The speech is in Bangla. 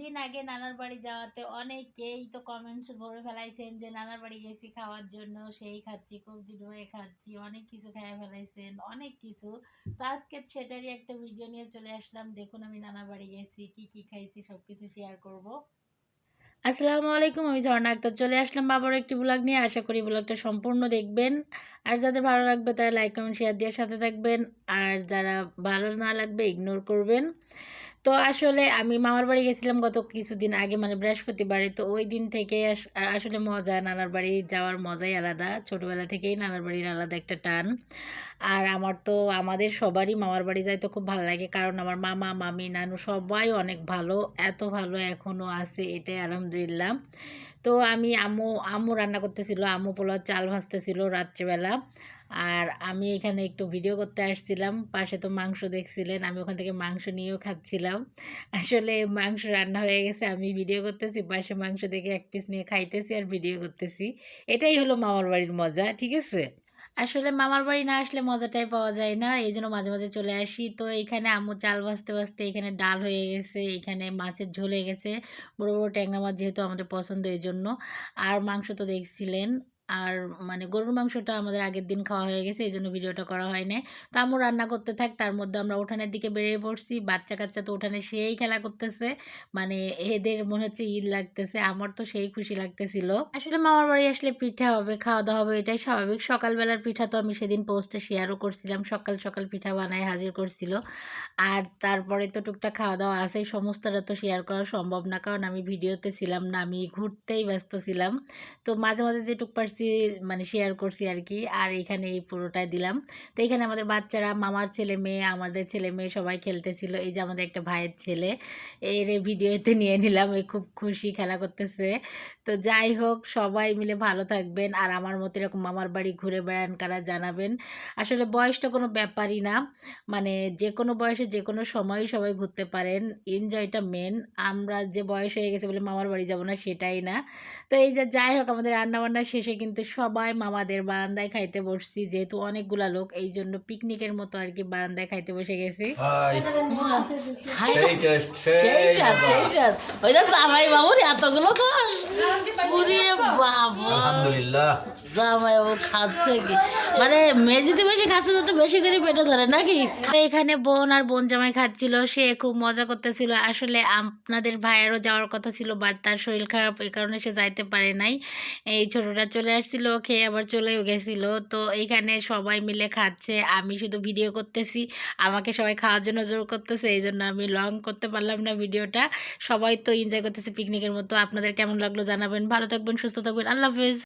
দিন আগে নানার বাড়ি যাওয়াতে অনেকেই তো কমেন্টস ভরে ফেলাইছেন যে, নানার বাড়ি গেছি খাওয়ার জন্য, সেই খাচ্ছি, কবজি ডুবে খাচ্ছি, অনেক কিছু খাইয়া ফেলাইছেন, অনেক কিছু। তো আজকে সেটারই একটা ভিডিও নিয়ে চলে আসলাম। দেখুন আমি নানার বাড়ি গেছি, কি কি খাইছি, সবকিছু শেয়ার করব। আসসালামু আলাইকুম, আমি ঝর্ণা আক্তার। চলে আসলাম বাবার একটি ব্লগ নিয়ে। আশা করি ব্লগটা সম্পূর্ণ দেখবেন। আর যাদের ভালো লাগবে তারা লাইক কমেন্ট শেয়ার দিয়ে সাথে থাকবেন। আর যারা ভালো না লাগবে ইগনোর করবেন। তো আসলে আমি মামার বাড়ি গেছিলাম গত কিছুদিন আগে মানে বৃহস্পতিবারে। তো ওই দিন থেকে আস- আসলে মজা, নানার বাড়ি যাওয়ার মজাই আলাদা। ছোটবেলা থেকেই নানার বাড়ির আলাদা একটা টান। আর আমার তো, আমাদের সবারই মামার বাড়ি যাইতে খুব ভালো লাগে। কারণ আমার মামা, মামি, নানু সবাই অনেক ভালো, এত ভালো এখনও আছে, এটাই আলহামদুলিল্লাহ। তো আমি আম্মু আম্মু রান্না করতেছিল, আম্মু পোলাও চাল ভাজতেছিল রাত্রিবেলা। আর আমি এখানে একটু ভিডিও করতে আসছিলাম, পাশে তো মাংস দেখছিলেন, আমি ওখান থেকে মাংস নিয়েও খাচ্ছিলাম। আসলে মাংস রান্না হয়ে গেছে, আমি ভিডিও করতেছি, পাশে মাংস দেখে এক পিস নিয়ে খাইতেছি আর ভিডিও করতেছি। এটাই হলো মামার বাড়ির মজা, ঠিক আছে? আসলে মামার বাড়ি না আসলে মজাটাই পাওয়া যায় না। এই জন্য মাঝে মাঝে চলে আসি। তো এখানে আম্মু চাল ভাজতে ভাজতে এখানে ডাল হয়ে গেছে, এখানে মাছের ঝোল হয়ে গেছে। বড় বড় ট্যাংরা মাছ যেহেতু আমাদের পছন্দ এই জন্য আর মাংস তো দেখছিলেন। আর মানে গরুর মাংসটা আমাদের আগের দিন খাওয়া হয়ে গেছে, এই জন্য ভিডিওটা করা হয় না তো আম্মু রান্না করতে থাক, তার মধ্যে আমরা উঠানের দিকে বেরিয়ে পড়ছি। বাচ্চা কাচ্চা তো উঠানে সেই খেলা করতেছে। মানে এদের মনে হচ্ছে ঈদ লাগতেছে, আমার তো সেই খুশি লাগতেছিল। আসলে মামার বাড়ি আসলে পিঠা হবে খাওয়া দাওয়া হবে, এটাই স্বাভাবিক। সকালবেলার পিঠা তো আমি সেদিন পোস্টে শেয়ারও করছিলাম, সকাল সকাল পিঠা বানায় হাজির করছিল। আর তারপরে তো টুকটাক খাওয়া দাওয়া আছে সমস্তটা তো শেয়ার করা সম্ভব না, কারণ আমি ভিডিওতে ছিলাম না, আমি ঘুরতেই ব্যস্ত ছিলাম। তো মাঝে মাঝে যেটুক পারছি মানে শেয়ার করছি আর কি আর এখানে এই পুরোটাই দিলাম। তো এখানে আমাদের বাচ্চারা, মামার ছেলে মেয়ে, আমাদের ছেলে মেয়ে সবাই খেলতেছিল। এই যে আমাদের একটা ভাইয়ের ছেলে, এর ভিডিওতে নিয়ে নিলাম। এই খুব খুশি খেলা করতেছে। তো যাই হোক, সবাই মিলে ভালো থাকবেন। আর আমার মতো এরকম মামার বাড়ি ঘুরে বেড়ান, কারা জানাবেন। আসলে বয়সটা কোনো ব্যাপারই না। মানে যে কোনো বয়সে যে কোনো সময়ই সবাই ঘুরতে পারেন। এনজয়টা মেন আমরা যে বয়স হয়ে গেছে বলে মামার বাড়ি যাব না, সেটাই না। তো এই যে যাই হোক, আমাদের রান্নাবান্না শেষে কিন্তু সবাই মামাদের বারান্দায় খাইতে বসছি যেহেতু অনেকগুলা লোক এই জন্য পিকনিকের মতো আর কি বারান্দায় খাইতে বসে গেছি। জামাই বাবুর এতগুলো খাস। আলহামদুলিল্লাহ। জামাই বাবু খাচ্ছে কি? মানে মেজিতে বেশি খাচ্ছে যাতে বেশি করে পেটে ধরে নাকি? এখানে বোন আর বোন জামাই খাচ্ছিল সে খুব মজা করতেছিল। আসলে আপনাদের ভাইয়েরও যাওয়ার কথা ছিল বাট তার শরীর খারাপ এই কারণে সে যাইতে পারে নাই। এই ছোটটা চলে আসছিল, খেয়ে আবার চলেও গেছিল। তো এইখানে সবাই মিলে খাচ্ছে, আমি শুধু ভিডিও করতেছি, আমাকে সবাই খাওয়ার জন্য জোর করতেছে এই জন্য আমি লং করতে পারলাম না ভিডিওটা সবাই তো এনজয় করতেছে পিকনিকের মতো। আপনাদের কেমন লাগল জানাবেন। ভালো থাকবেন, সুস্থ থাকবেন। আল্লাহ হাফেজ।